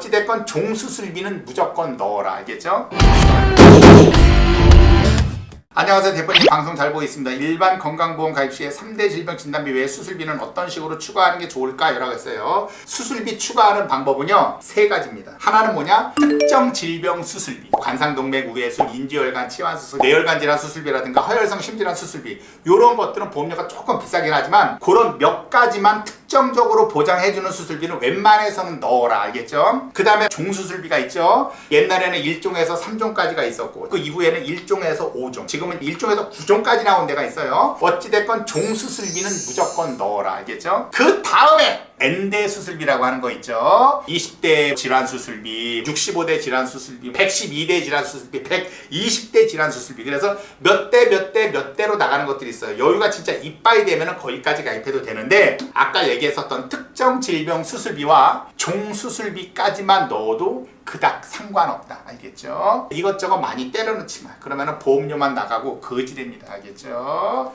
어찌됐건 종수술비는 무조건 넣어라. 알겠죠? 안녕하세요. 대표님 방송 잘 보고 있습니다. 일반 건강보험 가입 시에 3대 질병 진단비 외에 수술비는 어떤 식으로 추가하는 게 좋을까 라고 했어요. 수술비 추가하는 방법은요 세 가지입니다. 하나는 뭐냐? 특정 질병 수술비 관상동맥 우회술 인지혈관 치환수술 뇌혈관 질환 수술비라든가 허혈성 심질환 수술비. 이런 것들은 보험료가 조금 비싸긴 하지만 그런 몇 가지만 특정적으로 보장해주는 수술비는 웬만해서는 넣어라. 알겠죠? 그 다음에 종수술비가 있죠. 옛날에는 1종에서 3종까지가 있었고 그 이후에는 1종에서 5종. 지금은 1종에서 9종까지 나온 데가 있어요. 어찌됐건 종수술비는 무조건 넣어라. 알겠죠? 그 다음에 N대 수술비라고 하는 거 있죠. 20대 질환 수술비 65대 질환 수술비 112대 질환 수술비 120대 질환 수술비. 그래서 몇 대 몇 대 몇 대로 나가는 것들이 있어요. 여유가 진짜 이빠이 되면 거기까지 가입해도 되는데 아까 얘기했었던 특정 질병 수술비와 종수술비까지만 넣어도 그닥 상관없다. 알겠죠? 이것저것 많이 때려넣지 마. 그러면 보험료만 나가고 거지됩니다. 알겠죠